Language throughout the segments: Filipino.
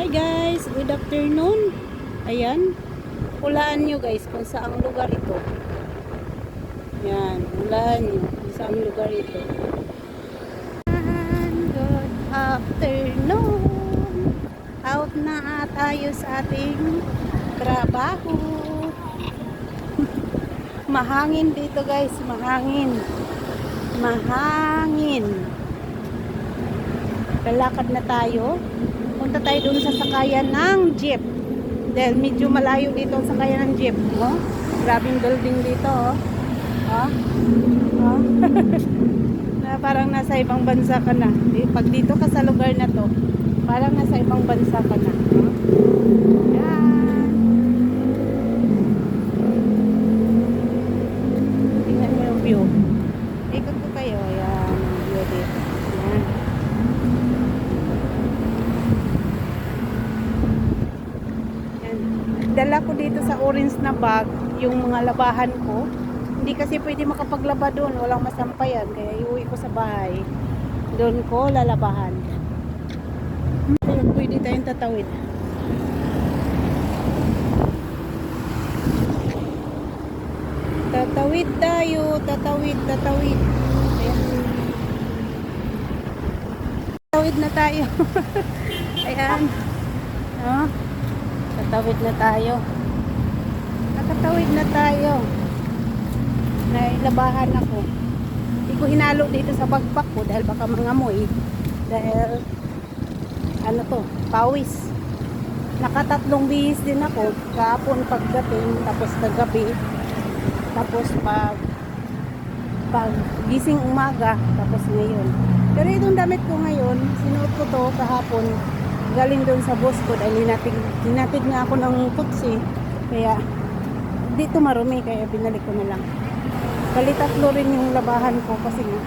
Hi guys, good afternoon. Ayan, hulaan nyo guys kung saang lugar ito. Yan, hulaan nyo kung saang lugar ito. Ayan, Good afternoon. Out na tayo sa ating trabaho. Mahangin dito guys, mahangin. Mahangin. Lalakad na tayo. Punta tayo dun sa sakayan ng jeep. Dahil medyo malayo dito ang sakayan ng jeep. Oh, grabing building dito. Oh. Oh. Oh. na parang nasa ibang bansa ka na. Di- Pag dito ka sa lugar na to, parang nasa ibang bansa ka na. Oh. Yan. Dala ko dito sa orange na bag yung mga labahan ko. Hindi kasi pwede makapaglaba doon. Walang masampayan. Kaya iuwi ko sa bahay. Doon ko lalabahan. Pwede tayong tatawid. Tatawid tayo. Tatawid, tatawid. Ayan. Tatawid na tayo. Ayan. Oh. Tatawid na tayo. Nakatawid na tayo. Nailabahan ako. Hindi ko hinalo dito sa bagpak ko dahil baka mangamoy. Dahil ano to, pawis. Nakatatlong bihis din ako. Kahapon pagdating, tapos kagabi. Tapos pag pag gising umaga, tapos ngayon. Pero itong damit ko ngayon, sinuot ko to kahapon galing doon sa boss ko dahil hinatig, hinatig nga ako ng kutsi kaya dito marumi kaya binalik ko na lang. Bali tatlo rin yung labahan ko kasi nga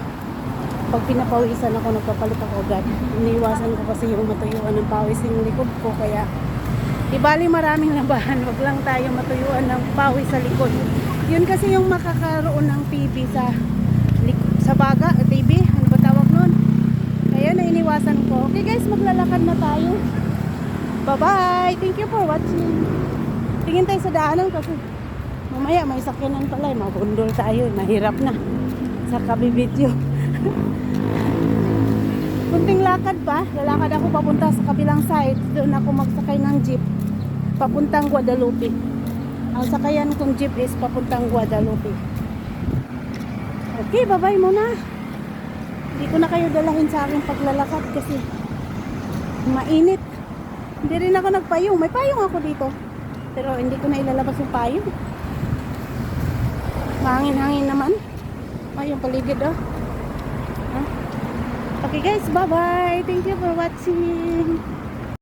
pag pinapawisan ako nagpapalit ako agad. Iniwasan ko kasi yung matuyuan ng pawis yung likod ko kaya ibali maraming labahan. Wag lang tayo matuyuan ng pawis sa likod. Yun kasi yung makakaroon ng PB sa sa baga, TV, ano ba tawag nun? Kaya na iniwasan ko. Okay guys, maglalakad na tayo. Bye-bye! Thank you for watching. Tingin tayo sa daanan kasi mamaya may sakyanan pala. eh. Mabundol tayo. eh. Mahirap na. Sa kabibidyo. Kunting lakad pa. Lalakad ako papunta sa kabilang side. Doon ako magsakay ng jeep. Papuntang Guadalupe. Ang sakayan kong jeep is papuntang Guadalupe. Okay, bye-bye muna. Hindi ko na kayo dalahin sa aking paglalakad kasi mainit. Hindi rin ako nagpayong. May payong ako dito. Pero hindi ko na ilalabas yung payong. Mahangin-hangin naman. Ay, yung paligid oh. Huh? Okay guys, bye-bye. Thank you for watching.